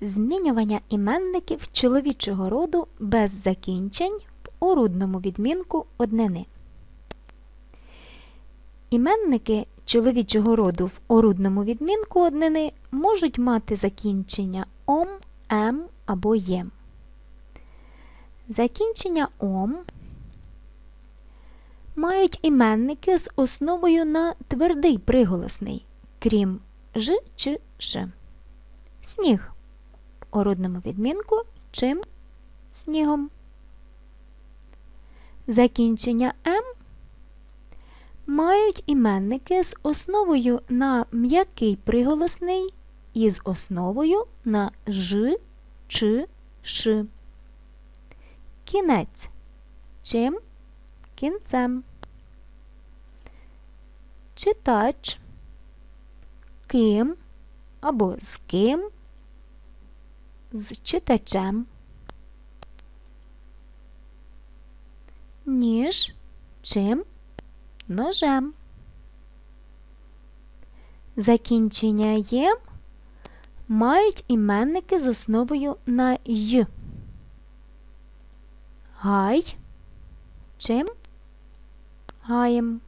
Змінювання іменників чоловічого роду без закінчень в орудному відмінку однини. Іменники чоловічого роду в орудному відмінку однини можуть мати закінчення ом, ем або єм. Закінчення ом мають іменники з основою на твердий приголосний, крім ж чи ш. Сніг орудному відмінку чим снігом. Закінчення м мають іменники з основою на м'який приголосний і з основою на ж чи ш. Кінець чим кінцем. Читач ким або з ким з читачем. Ніж чим ножем. Закінчення єм мають іменники з основою на й. Гай чим гаєм.